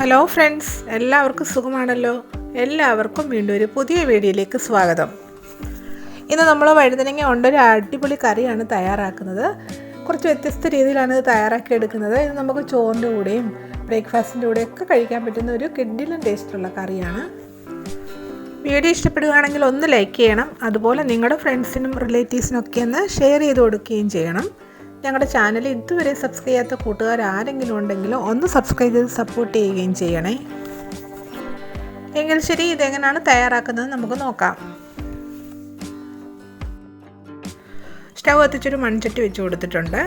Hello friends എല്ലാവർക്കും സുഖമാണല്ലോ? എല്ലാവർക്കും വീണ്ടും ഒരു പുതിയ വീഡിയോയിലേക്ക് സ്വാഗതം. ഇന്ന് നമ്മൾ വഴുതനങ്ങ കൊണ്ടൊരു അടിപൊളി കറിയാണ് തയ്യാറാക്കുന്നത്. കുറച്ച് വ്യത്യസ്ത രീതിയിലാണ് ഇത് തയ്യാറാക്കി എടുക്കുന്നത്. ഇത് നമുക്ക് ചോറിന്റെ കൂടെയും ബ്രേക്ക്ഫാസ്റ്റിന്റെ കൂടെയും ഒക്കെ കഴിക്കാൻ പറ്റുന്ന ഒരു കിഡിലും ടേസ്റ്റുള്ള കറിയാണ്. വീഡിയോ ഇഷ്ടപ്പെടുകയാണെങ്കിൽ ഒന്ന് ലൈക്ക് ചെയ്യണം. അതുപോലെ നിങ്ങളുടെ ഫ്രണ്ട്സിനും റിലേറ്റീവ്സിനും ഒക്കെ ഒന്ന് ഷെയർ ചെയ്ത് കൊടുക്കുകയും ചെയ്യണം. ഞങ്ങളുടെ ചാനൽ ഇതുവരെ സബ്സ്ക്രൈബ് ചെയ്യാത്ത കൂട്ടുകാർ ആരെങ്കിലും ഉണ്ടെങ്കിൽ ഒന്ന് സബ്സ്ക്രൈബ് ചെയ്ത് സപ്പോർട്ട് ചെയ്യുകയും ചെയ്യണേ. എങ്കിൽ ശരി ഇതെങ്ങനെയാണ് തയ്യാറാക്കുന്നത് നമുക്ക് നോക്കാം. സ്റ്റൗ കത്തിച്ചൊരു മൺചട്ടി വെച്ച് കൊടുത്തിട്ടുണ്ട്.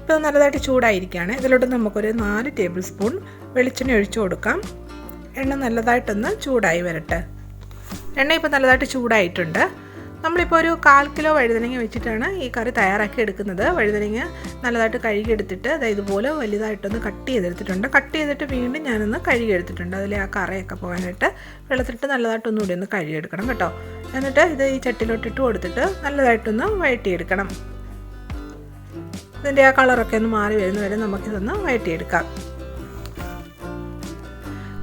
ഇപ്പോൾ നല്ലതായിട്ട് ചൂടായിരിക്കുകയാണ്. ഇതിലോട്ട് നമുക്കൊരു നാല് ടേബിൾ സ്പൂൺ വെളിച്ചെണ്ണ ഒഴിച്ചു കൊടുക്കാം. എണ്ണ നല്ലതായിട്ടൊന്ന് ചൂടായി വരട്ടെ. എണ്ണ ഇപ്പോൾ നല്ലതായിട്ട് ചൂടായിട്ടുണ്ട്. നമ്മളിപ്പോൾ ഒരു കാൽ കിലോ വഴുതനങ്ങ വെച്ചിട്ടാണ് ഈ കറി തയ്യാറാക്കി എടുക്കുന്നത്. വഴുതനങ്ങ നല്ലതായിട്ട് കഴുകിയെടുത്തിട്ട് അതായത് ഇതുപോലെ വലുതായിട്ടൊന്ന് കട്ട് ചെയ്തെടുത്തിട്ടുണ്ട്. കട്ട് ചെയ്തിട്ട് വീണ്ടും ഞാനൊന്ന് കഴുകിയെടുത്തിട്ടുണ്ട്. അതിലെ ആ കറയൊക്കെ പോകാനായിട്ട് വെള്ളത്തിലിട്ട് നല്ലതായിട്ടൊന്നുകൂടി ഒന്ന് കഴുകിയെടുക്കണം കേട്ടോ. എന്നിട്ട് ഇത് ഈ ചട്ടിലോട്ടിട്ട് കൊടുത്തിട്ട് നല്ലതായിട്ടൊന്ന് വഴറ്റിയെടുക്കണം. ഇതിന്റെ ആ കളറൊക്കെ ഒന്ന് മാറി വരുന്നവരെ നമുക്കിതൊന്ന് വഴറ്റിയെടുക്കാം.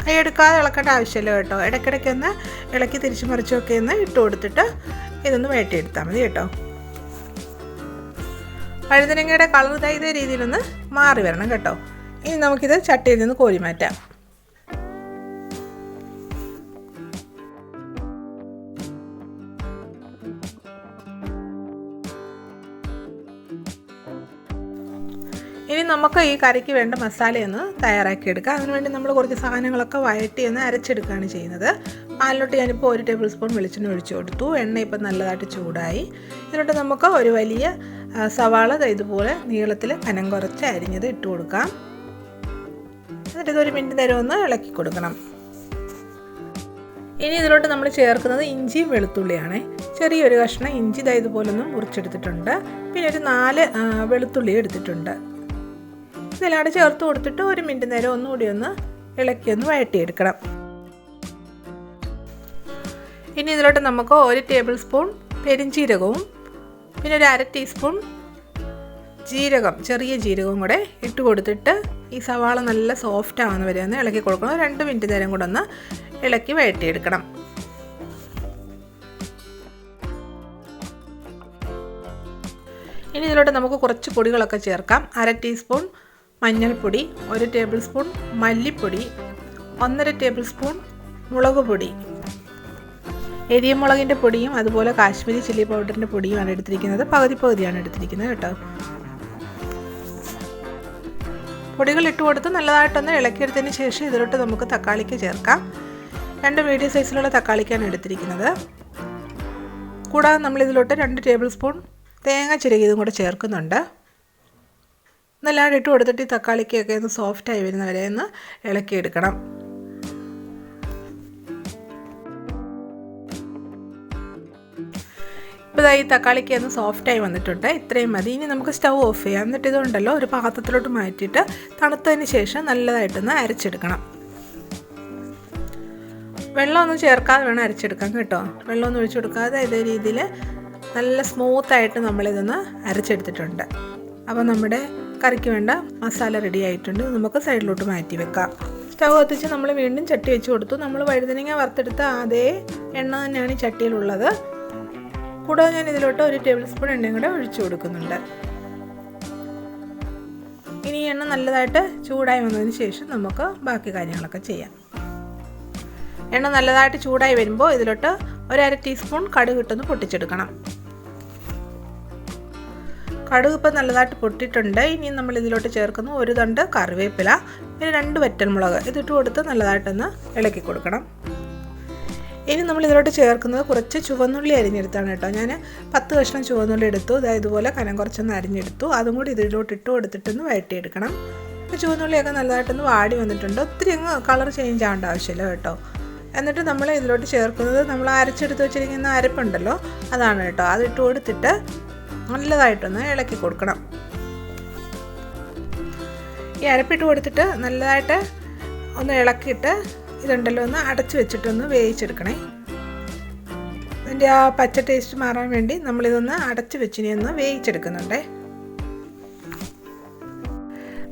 കൈ എടുക്കാതെ ഇളക്കേണ്ട ആവശ്യമില്ല കേട്ടോ. ഇടയ്ക്കിടയ്ക്ക് ഒന്ന് ഇളക്കി തിരിച്ചു മറിച്ചൊക്കെ ഒന്ന് ഇട്ട് കൊടുത്തിട്ട് ഇതൊന്ന് വഴറ്റിയെടുത്താൽ മതി കേട്ടോ. വഴുതനങ്ങയുടെ കളർ ഇതേ രീതിയിലൊന്ന് മാറി വരണം കേട്ടോ. ഇനി നമുക്കിത് ചട്ടിയിൽ നിന്ന് കോരി മാറ്റാം. ഇനി നമുക്ക് ഈ കറിക്ക് വേണ്ട മസാലയൊന്ന് തയ്യാറാക്കിയെടുക്കാം. അതിനുവേണ്ടി നമ്മൾ കുറച്ച് സാധനങ്ങളൊക്കെ വഴറ്റി ഒന്ന് അരച്ചെടുക്കുകയാണ് ചെയ്യുന്നത്. പാലിലോട്ട് ഞാനിപ്പോൾ ഒരു ടേബിൾ സ്പൂൺ വെളിച്ചെണ്ണ ഒഴിച്ചു കൊടുത്തു. എണ്ണ ഇപ്പം നല്ലതായിട്ട് ചൂടായി. ഇതിലോട്ട് നമുക്ക് ഒരു വലിയ സവാള ഇതുപോലെ നീളത്തിൽ കനം കുറച്ച് അരിഞ്ഞത് ഇട്ട് കൊടുക്കാം. എന്നിട്ട് ഇതൊരു മിനിറ്റ് നേരം ഒന്ന് ഇളക്കി കൊടുക്കണം. ഇനി ഇതിലോട്ട് നമ്മൾ ചേർക്കുന്നത് ഇഞ്ചിയും വെളുത്തുള്ളിയാണ്. ചെറിയൊരു കഷ്ണം ഇഞ്ചി ഇതാ ഇതുപോലൊന്നും മുറിച്ചെടുത്തിട്ടുണ്ട്. പിന്നെ ഒരു നാല് വെളുത്തുള്ളി എടുത്തിട്ടുണ്ട്. ഇതെല്ലാം ചേർത്ത് കൊടുത്തിട്ട് ഒരു മിനിറ്റ് നേരം ഒന്നുകൂടി ഒന്ന് ഇളക്കി ഒന്ന് വഴട്ടിയെടുക്കണം ഇനി ഇതിലോട്ട് നമുക്ക് ഒരു ടേബിൾ സ്പൂൺ പെരിഞ്ചീരകവും പിന്നെ ഒരു അര ടീസ്പൂൺ ജീരകം ചെറിയ ജീരകവും കൂടെ ഇട്ട് കൊടുത്തിട്ട് ഈ സവാള നല്ല സോഫ്റ്റ് ആവുന്ന വരെ ഒന്ന് ഇളക്കി കൊടുക്കണം. രണ്ട് മിനിറ്റ് നേരം കൂടെ ഒന്ന് ഇളക്കി വഴറ്റിയെടുക്കണം. ഇനി ഇതിലോട്ട് നമുക്ക് കുറച്ച് പൊടികളൊക്കെ ചേർക്കാം. അര ടീസ്പൂൺ മഞ്ഞൾപ്പൊടി ഒരു ടേബിൾ സ്പൂൺ മല്ലിപ്പൊടി ഒന്നര ടേബിൾ സ്പൂൺ മുളക് പൊടി എരിയ മുളകിന്റെ പൊടിയും അതുപോലെ കാശ്മീരി ചില്ലി പൗഡറിന്റെ പൊടിയുമാണ് എടുത്തിരിക്കുന്നത്. പകുതി പകുതിയാണ് എടുത്തിരിക്കുന്നത് കേട്ടോ. പൊടികൾ ഇട്ട് കൊടുത്ത് നല്ലതായിട്ടൊന്ന് ഇളക്കിയെടുത്തതിന് ശേഷം ഇതിലോട്ട് നമുക്ക് തക്കാളിക്ക് ചേർക്കാം. രണ്ട് മീഡിയം സൈസിലുള്ള തക്കാളിക്കാണ് എടുത്തിരിക്കുന്നത്. കൂടാതെ നമ്മൾ ഇതിലോട്ട് രണ്ട് ടേബിൾ സ്പൂൺ തേങ്ങ ചിരകിയതും കൂടെ ചേർക്കുന്നുണ്ട്. നല്ലതായിട്ട് ഇട്ട് കൊടുത്തിട്ട് ഈ തക്കാളിക്കൊക്കെ ഒന്ന് സോഫ്റ്റായി വരുന്നവരെ ഒന്ന് ഇളക്കിയെടുക്കണം. ഇപ്പോൾ ഈ തക്കാളിക്ക് ഒന്ന് സോഫ്റ്റായി വന്നിട്ടുണ്ട്. ഇത്രയും മതി. ഇനി നമുക്ക് സ്റ്റൗ ഓഫ് ചെയ്യാം. എന്നിട്ട് ഇതുണ്ടല്ലോ ഒരു പാത്രത്തിലോട്ട് മാറ്റിയിട്ട് തണുത്തതിന് ശേഷം നല്ലതായിട്ടൊന്ന് അരച്ചെടുക്കണം. വെള്ളമൊന്നും ചേർക്കാതെ വേണം അരച്ചെടുക്കാൻ കേട്ടോ. വെള്ളമൊന്നും ഒഴിച്ചു കൊടുക്കാതെ ഇതേ രീതിയിൽ നല്ല സ്മൂത്തായിട്ട് നമ്മളിതൊന്ന് അരച്ചെടുത്തിട്ടുണ്ട്. അപ്പോൾ നമ്മുടെ കറിക്ക് വേണ്ട മസാല റെഡി ആയിട്ടുണ്ട്. നമുക്ക് സൈഡിലോട്ട് മാറ്റി വെക്കാം. സ്റ്റവ് കത്തിച്ച് നമ്മൾ വീണ്ടും ചട്ടി വെച്ച് കൊടുത്തു. നമ്മൾ വഴുതനങ്ങ വറുത്തെടുത്ത അതേ എണ്ണ തന്നെയാണ് ഈ ചട്ടിയിലുള്ളത്. കൂടാതെ ഞാൻ ഇതിലോട്ട് ഒരു ടേബിൾ സ്പൂൺ എണ്ണയും കൂടെ ഒഴിച്ചു കൊടുക്കുന്നുണ്ട്. ഇനി എണ്ണ നല്ലതായിട്ട് ചൂടായി വന്നതിന് ശേഷം നമുക്ക് ബാക്കി കാര്യങ്ങളൊക്കെ ചെയ്യാം. എണ്ണ നല്ലതായിട്ട് ചൂടായി വരുമ്പോൾ ഇതിലോട്ട് ഒരു അര ടീസ്പൂൺ കടുക് ഇട്ടൊന്ന് പൊട്ടിച്ചെടുക്കണം. കടുക് ഇപ്പം നല്ലതായിട്ട് പൊട്ടിയിട്ടുണ്ട്. ഇനി നമ്മൾ ഇതിലോട്ട് ചേർക്കുന്നു ഒരു തണ്ട് കറിവേപ്പില പിന്നെ രണ്ട് വറ്റൻമുളക് ഇതിട്ട് കൊടുത്ത് നല്ലതായിട്ടൊന്ന് ഇളക്കി കൊടുക്കണം. ഇനി നമ്മൾ ഇതിലോട്ട് ചേർക്കുന്നത് കുറച്ച് ചുവന്നുള്ളി അരിഞ്ഞെടുത്താണ് കേട്ടോ. ഞാൻ പത്ത് കഷ്ണം ചുവന്നുള്ളി എടുത്തു. അതായത് ഇതുപോലെ കനം കുറച്ചൊന്ന് അരിഞ്ഞെടുത്തു. അതും കൂടി ഇതിലോട്ട് ഇട്ട് കൊടുത്തിട്ടൊന്ന് വഴറ്റിയെടുക്കണം. ഇപ്പോൾ ചുവന്നുള്ളിയൊക്കെ നല്ലതായിട്ടൊന്ന് വാടി വന്നിട്ടുണ്ട്. ഒത്തിരി അങ്ങ് കളർ ചേഞ്ച് ആവേണ്ട ആവശ്യമില്ല കേട്ടോ. എന്നിട്ട് നമ്മൾ ഇതിലോട്ട് ചേർക്കുന്നത് നമ്മൾ അരച്ചെടുത്ത് വെച്ചിരിക്കുന്ന അരപ്പുണ്ടല്ലോ അതാണ് കേട്ടോ. അതിട്ട് കൊടുത്തിട്ട് നല്ലതായിട്ടൊന്ന് ഇളക്കി കൊടുക്കണം. ഈ അരപ്പിട്ട് കൊടുത്തിട്ട് നല്ലതായിട്ട് ഒന്ന് ഇളക്കിയിട്ട് ഇതുണ്ടല്ലോ ഒന്ന് അടച്ചു വെച്ചിട്ടൊന്ന് വേവിച്ചെടുക്കണേ. അതിന്റെ ആ പച്ച ടേസ്റ്റ് മാറാൻ വേണ്ടി നമ്മളിതൊന്ന് അടച്ചു വെച്ചിനി ഒന്ന് വേവിച്ചെടുക്കുന്നുണ്ടേ.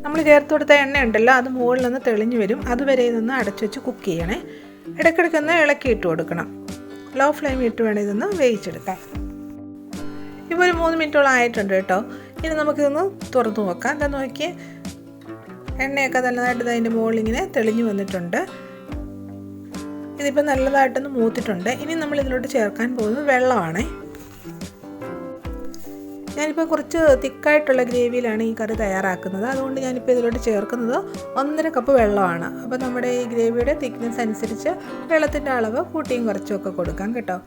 നമ്മൾ ചേർത്ത് കൊടുത്ത എണ്ണ ഉണ്ടല്ലോ അത് മുകളിൽ നിന്ന് തെളിഞ്ഞു വരും. അതുവരെ ഇതൊന്ന് അടച്ചു വെച്ച് കുക്ക് ചെയ്യണേ. ഇടയ്ക്കിടയ്ക്കൊന്ന് ഇളക്കി ഇട്ട് കൊടുക്കണം. ലോ ഫ്ലെയിം ഇട്ട് വേണം ഇതൊന്ന് വേവിച്ചെടുക്കാൻ. ഇപ്പോൾ ഒരു മൂന്ന് മിനിറ്റോളം ആയിട്ടുണ്ട് കേട്ടോ. ഇനി നമുക്കിതൊന്ന് തുറന്നു നോക്കാം. എന്താ നോക്കിയേ എണ്ണയൊക്കെ നല്ലതായിട്ട് അതിന്റെ മുകളിൽ ഇങ്ങനെ തെളിഞ്ഞു വന്നിട്ടുണ്ട്. ഇതിപ്പോൾ നല്ലതായിട്ടൊന്ന് മൂത്തിട്ടുണ്ട്. ഇനി നമ്മൾ ഇതിലോട്ട് ചേർക്കാൻ പോകുന്നത് വെള്ളമാണ്. ഞാനിപ്പോൾ കുറച്ച് തിക്കായിട്ടുള്ള ഗ്രേവിയിലാണ് ഈ കറി തയ്യാറാക്കുന്നത്. അതുകൊണ്ട് ഞാനിപ്പോൾ ഇതിലോട്ട് ചേർക്കുന്നത് ഒന്നര കപ്പ് വെള്ളമാണ്. അപ്പോൾ നമ്മുടെ ഈ ഗ്രേവിയുടെ തിക്നെസ് അനുസരിച്ച് വെള്ളത്തിന്റെ അളവ് കൂട്ടിയും കുറച്ചുമൊക്കെ കൊടുക്കാം കേട്ടോ.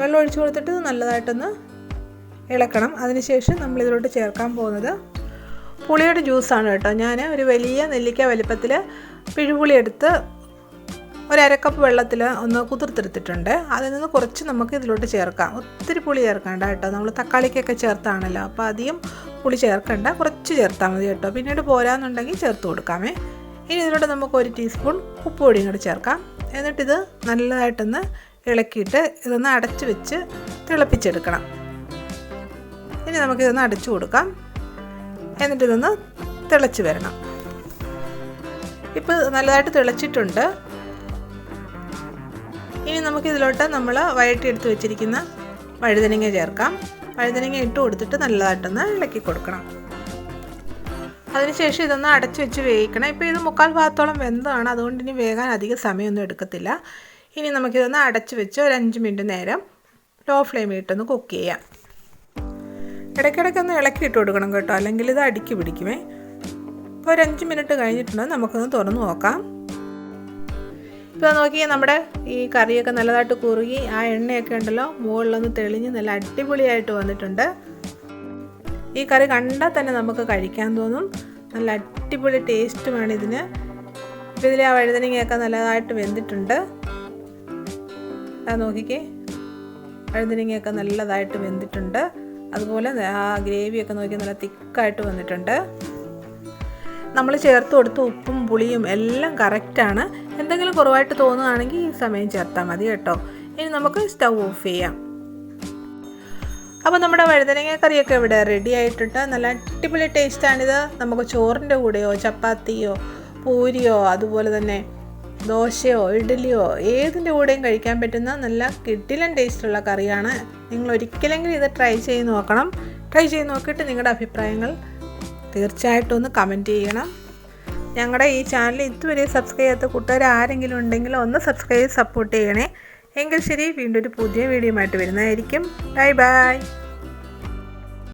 വെള്ളം ഒഴിച്ചു കൊടുത്തിട്ട് നല്ലതായിട്ടൊന്ന് ഇളക്കണം. അതിനുശേഷം നമ്മൾ ഇതിലോട്ട് ചേർക്കാൻ പോകുന്നത് പുളിയുടെ ജ്യൂസാണ് കേട്ടോ. ഞാൻ ഒരു വലിയ നെല്ലിക്ക വലിപ്പത്തിൽ പിഴുപുളി എടുത്ത് ഒരു അരക്കപ്പ് വെള്ളത്തിൽ ഒന്ന് കുതിർത്തെടുത്തിട്ടുണ്ട്. അതിൽ നിന്ന് കുറച്ച് നമുക്ക് ഇതിലോട്ട് ചേർക്കാം. ഒത്തിരി പുളി ചേർക്കണ്ട കേട്ടോ. നമ്മൾ തക്കാളിക്കൊക്കെ ചേർത്താണല്ലോ അപ്പോൾ അധികം പുളി ചേർക്കണ്ട. കുറച്ച് ചേർത്താൽ മതി കേട്ടോ. പിന്നീട് പോരാന്നുണ്ടെങ്കിൽ ചേർത്ത് കൊടുക്കാമേ. ഇനി ഇതിലോട്ട് നമുക്ക് ഒരു ടീസ്പൂൺ ഉപ്പ് പൊടിയും കൂടി ചേർക്കാം. എന്നിട്ടിത് നല്ലതായിട്ടൊന്ന് ഇളക്കിയിട്ട് ഇതൊന്ന് അടച്ച് വെച്ച് തിളപ്പിച്ചെടുക്കണം. ഇനി നമുക്കിതൊന്ന് അടച്ചു കൊടുക്കാം. എന്നിട്ടിതൊന്ന് തിളച്ച് വരണം. ഇപ്പോൾ നല്ലതായിട്ട് തിളച്ചിട്ടുണ്ട്. ഇനി നമുക്ക് ഇതിലോട്ട് നമ്മൾ വഴറ്റിയെടുത്ത് വെച്ചിരിക്കുന്ന വഴുതനങ്ങ ചേർക്കാം. വഴുതനങ്ങ ഇട്ട് കൊടുത്തിട്ട് നല്ലതായിട്ടൊന്ന് ഇളക്കി കൊടുക്കണം. അതിനുശേഷം ഇതൊന്ന് അടച്ചു വെച്ച് വേവിക്കണം. ഇപ്പോൾ ഇത് മുക്കാൽ ഭാഗത്തോളം വെന്തതാണ്. അതുകൊണ്ട് ഇനി വേകാൻ അധികം സമയമൊന്നും എടുക്കത്തില്ല. ഇനി നമുക്കിതൊന്ന് അടച്ചു വെച്ച് ഒരു അഞ്ച് മിനിറ്റ് നേരം ലോ ഫ്ലെയിമിൽ ഇട്ടൊന്ന് കുക്ക് ചെയ്യാം. ഇടയ്ക്കിടയ്ക്ക് ഒന്ന് ഇളക്കി ഇട്ട് കൊടുക്കണം കേട്ടോ. അല്ലെങ്കിൽ ഇത് അടുക്കി പിടിക്കുമേ. ഇപ്പോൾ ഒരു അഞ്ച് മിനിറ്റ് കഴിഞ്ഞിട്ടുണ്ടെങ്കിൽ നമുക്കൊന്ന് തുറന്ന് നോക്കാം. ഇപ്പോൾ നോക്കിയാൽ നമ്മുടെ ഈ കറിയൊക്കെ നല്ലതായിട്ട് കുറുകി ആ എണ്ണയൊക്കെ ഉണ്ടല്ലോ മുകളിലൊന്ന് തെളിഞ്ഞ് നല്ല അടിപൊളിയായിട്ട് വന്നിട്ടുണ്ട്. ഈ കറി കണ്ടാൽ തന്നെ നമുക്ക് കഴിക്കാൻ തോന്നും. നല്ല അടിപൊളി ടേസ്റ്റുമാണ് ഇതിന്. ഇപ്പോൾ ഇതിൽ ആ വഴുതനങ്ങയൊക്കെ നല്ലതായിട്ട് വെന്തിട്ടുണ്ട്. അത് നോക്കിക്കേ. വഴുതനങ്ങയൊക്കെ നല്ലതായിട്ട് വെന്തിട്ടുണ്ട്. അതുപോലെ ആ ഗ്രേവിയൊക്കെ നോക്കി നല്ല തിക്കായിട്ട് വന്നിട്ടുണ്ട്. നമ്മൾ ചേർത്ത് കൊടുത്ത ഉപ്പും പുളിയും എല്ലാം കറക്റ്റാണ് എന്തെങ്കിലും കുറവായിട്ട് തോന്നുകയാണെങ്കിൽ ഈ സമയം ചേർത്താൽ മതി കേട്ടോ. ഇനി നമുക്ക് സ്റ്റൗ ഓഫ് ചെയ്യാം. അപ്പോൾ നമ്മുടെ വഴുതനങ്ങ കറിയൊക്കെ ഇവിടെ റെഡി ആയിട്ടുണ്ട്. നല്ല അടിപൊളി ടേസ്റ്റാണിത് നമുക്ക് ചോറിന്റെ കൂടെയോ ചപ്പാത്തിയോ പൂരിയോ അതുപോലെ തന്നെ ദോശയോ ഇഡ്ഡലിയോ ഏതിന്റെ കൂടെയും കഴിക്കാൻ പറ്റുന്ന നല്ല കിട്ടിലൻ ടേസ്റ്റുള്ള കറിയാണ്. നിങ്ങൾ ഒരിക്കലെങ്കിലും ഇത് ട്രൈ ചെയ്ത് നോക്കണം. ട്രൈ ചെയ്ത് നോക്കിയിട്ട് നിങ്ങളുടെ അഭിപ്രായങ്ങൾ തീർച്ചയായിട്ടും ഒന്ന് കമന്റ് ചെയ്യണം. ഞങ്ങളുടെ ഈ ചാനൽ ഇതുവരെ സബ്സ്ക്രൈബ് ചെയ്യാത്ത കൂട്ടുകാർ ആരെങ്കിലും ഉണ്ടെങ്കിൽ ഒന്ന് സബ്സ്ക്രൈബ് സപ്പോർട്ട് ചെയ്യണേ. എങ്കിൽ ശരി വീണ്ടും ഒരു പുതിയ വീഡിയോ ആയിട്ട് വരുന്നതായിരിക്കും. Bye bye